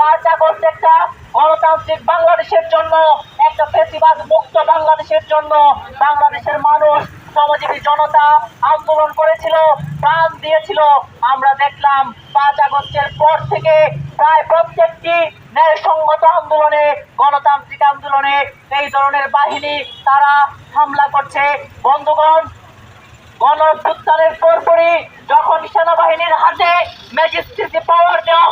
পাঁচ আগস্ট একটা গণতান্ত্রিক বাংলাদেশের জন্য, একটা ফেসিবাদ মুক্ত বাংলাদেশের জন্য। বাংলাদেশের মানুষ, শ্রমজীবী জনতা আন্দোলন করেছিল, প্রাণ দিয়েছিল। আমরা দেখলাম পাঁচ আগস্টের পর থেকে প্রায় প্রত্যেকটি ন্যায়সঙ্গত আন্দোলনে, গণতান্ত্রিক আন্দোলনে এই ধরনের বাহিনী তারা হামলা করছে। বন্ধুগণ গণ অভ্যুত্থানের পরপরই যখন সেনাবাহিনীর হাতে ম্যাজিস্ট্রেসি পাওয়ার দেওয়া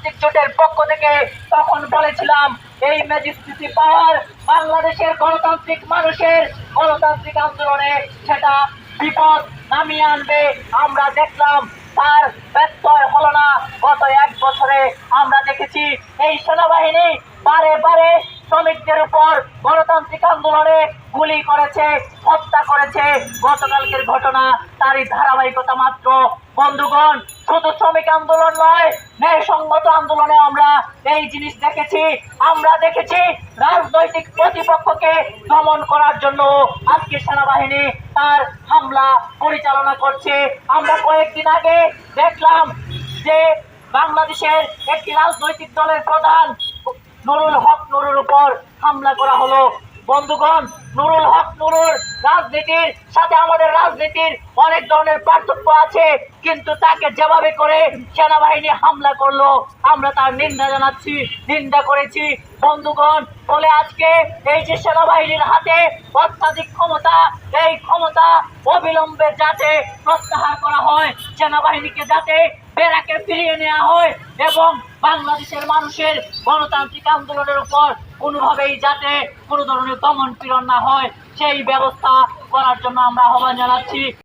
গণতান্ত্রিক জোটের পক্ষ থেকে তখন বলেছিলাম, এই ম্যাজিস্ট্রেসি পাওয়ার বাংলাদেশের গণতান্ত্রিক মানুষের গণতান্ত্রিক আন্দোলনে সেটা বিপদ নামিয়ে আনবে। আমরা দেখলাম তার ব্যত্যয় হল না। গত এক বছরে আমরা দেখেছি এই সেনাবাহিনী বারে বারে শ্রমিকদের উপর গণতান্ত্রিক আন্দোলনে গুলি করেছে, হত্যা করেছে। গতকালকের ঘটনা তারই ধারাবাহিকতা মাত্র। বন্ধুগণ, শুধু শ্রমিক আন্দোলন নয়, ন্যায়সঙ্গত আন্দোলনে আমরা এই জিনিস দেখেছি। আমরা দেখেছি রাজনৈতিক প্রতিপক্ষকে দমন করার জন্য আজকে সেনাবাহিনী তার হামলা পরিচালনা করছে। আমরা কয়েকদিন আগে দেখলাম যে বাংলাদেশের একটি রাজনৈতিক দলের প্রধান নুরুল হক নুরুর উপর হামলা করা হলো। বন্ধুগণ, নুরুল হক নুরুর রাজনীতির সাথে আমাদের রাজনীতির অনেক ধরনের পার্থক্য আছে, কিন্তু তাকে যেভাবে করে সেনাবাহিনী হামলা করল, আমরা তার নিন্দা জানাচ্ছি, নিন্দা করেছি। বন্ধুগণ, বলে আজকে এই যে সেনাবাহিনীর হাতে অত্যাধিক ক্ষমতা, এই ক্ষমতা অবিলম্বে যাতে প্রত্যাহার করা হয়, সেনাবাহিনীকে যাতে বেরাকে ফিরিয়ে নেওয়া হয় এবং বাংলাদেশের মানুষের গণতান্ত্রিক আন্দোলনের উপর কোনোভাবেই যাতে কোনো ধরনের দমন পীড়ন না হয়, সেই ব্যবস্থা করার জন্য আমরা আহ্বান জানাচ্ছি।